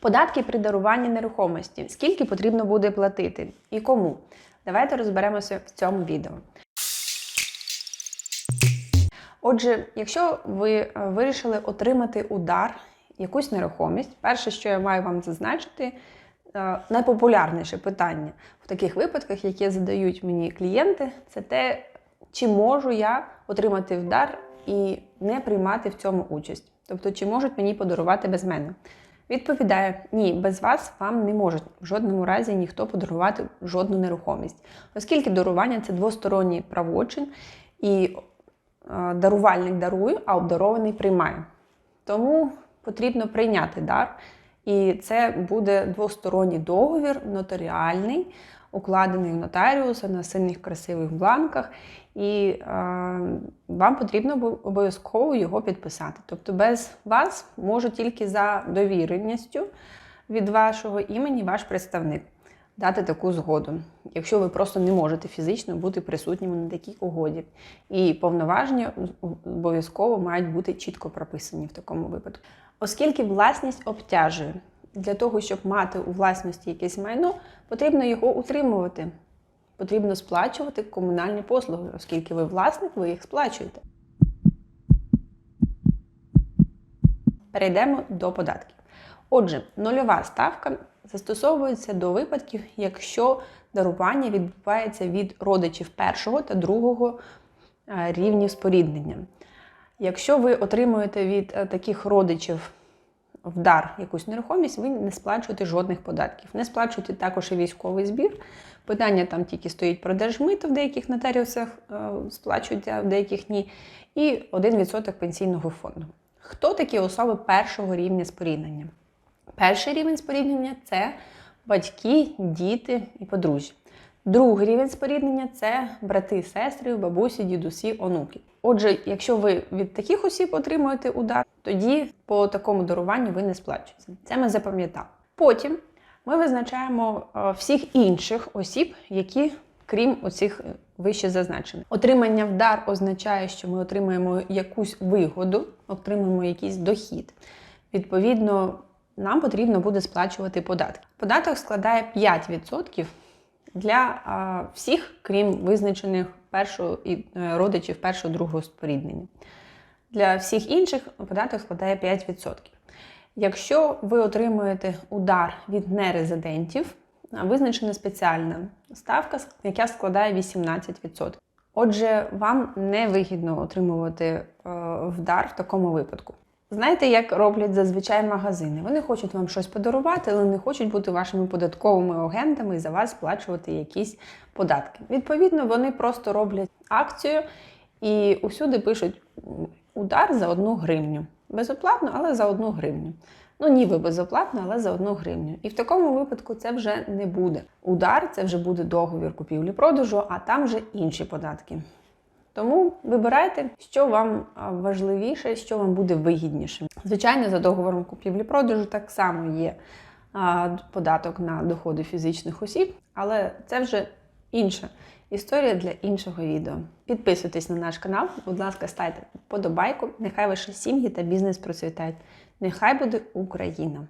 Податки при даруванні нерухомості. Скільки потрібно буде платити і кому? Давайте розберемося в цьому відео. Отже, якщо ви е, вирішили отримати удар, якусь нерухомість, перше, що я маю вам зазначити, е, найпопулярніше питання в таких випадках, які задають мені клієнти, це те, чи можу я отримати вдар і не приймати в цьому участь. Тобто, чи можуть мені подарувати без мене? Відповідаю, ні, без вас вам не можуть в жодному разі ніхто подарувати жодну нерухомість, оскільки дарування це двосторонній правочин, і е, дарувальник дарує, а обдарований приймає. Тому потрібно прийняти дар, і це буде двосторонній договір, нотаріальний, укладений в нотаріуса на сильних красивих бланках, і е, вам потрібно обов'язково його підписати. Тобто без вас може тільки за довіреністю від вашого імені ваш представник дати таку згоду, якщо ви просто не можете фізично бути присутніми на такій угоді. І повноваження обов'язково мають бути чітко прописані в такому випадку. Оскільки власність обтяжує, для того, щоб мати у власності якесь майно, потрібно його утримувати. Потрібно сплачувати комунальні послуги, оскільки ви власник, ви їх сплачуєте. Перейдемо до податків. Отже, нульова ставка застосовується до випадків, якщо дарування відбувається від родичів першого та другого е, рівнів споріднення. Якщо ви отримуєте від е, таких родичів в дар якусь нерухомість, ви не сплачуєте жодних податків. Не сплачуєте також і військовий збір. Питання там тільки стоїть про держмито в деяких нотаріусах е, сплачують, а в деяких ні. І 1% пенсійного фонду. Хто такі особи першого рівня споріднення? Перший рівень споріднення це батьки, діти і подружжя. Другий рівень споріднення це брати, сестри, бабусі, дідусі, онуки. Отже, якщо ви від таких осіб отримуєте удар, тоді по такому даруванню ви не сплачуєте. Це ми запам'ятали. Потім ми визначаємо е, всіх інших осіб, які, крім оцих е, вище зазначених. Отримання в дар означає, що ми отримуємо якусь вигоду, отримуємо якийсь дохід. Відповідно, нам потрібно буде сплачувати податки. Податок складає 5% для всіх, крім визначених першого і е, родичів першого другого споріднення. Для всіх інших податок складає 5%. Якщо ви отримуєте удар від нерезидентів, визначена спеціальна ставка, яка складає 18%. Отже, вам не вигідно отримувати е, вдар в такому випадку. Знаєте, як роблять зазвичай магазини? Вони хочуть вам щось подарувати, але не хочуть бути вашими податковими агентами і за вас сплачувати якісь податки. Відповідно, вони просто роблять акцію і усюди пишуть удар за одну гривню. Безоплатно, але за одну гривню. Ну, ніби безоплатно, але за одну гривню. І в такому випадку це вже не буде. Удар це вже буде договір купівлі-продажу, а там вже інші податки. Тому вибирайте, що вам важливіше, що вам буде вигідніше. Звичайно, за договором купівлі-продажу так само є податок на доходи фізичних осіб, але це вже інша історія для іншого відео. Підписуйтесь на наш канал, будь ласка, ставте вподобайку. Нехай ваші сім'ї та бізнес процвітають. Нехай буде Україна!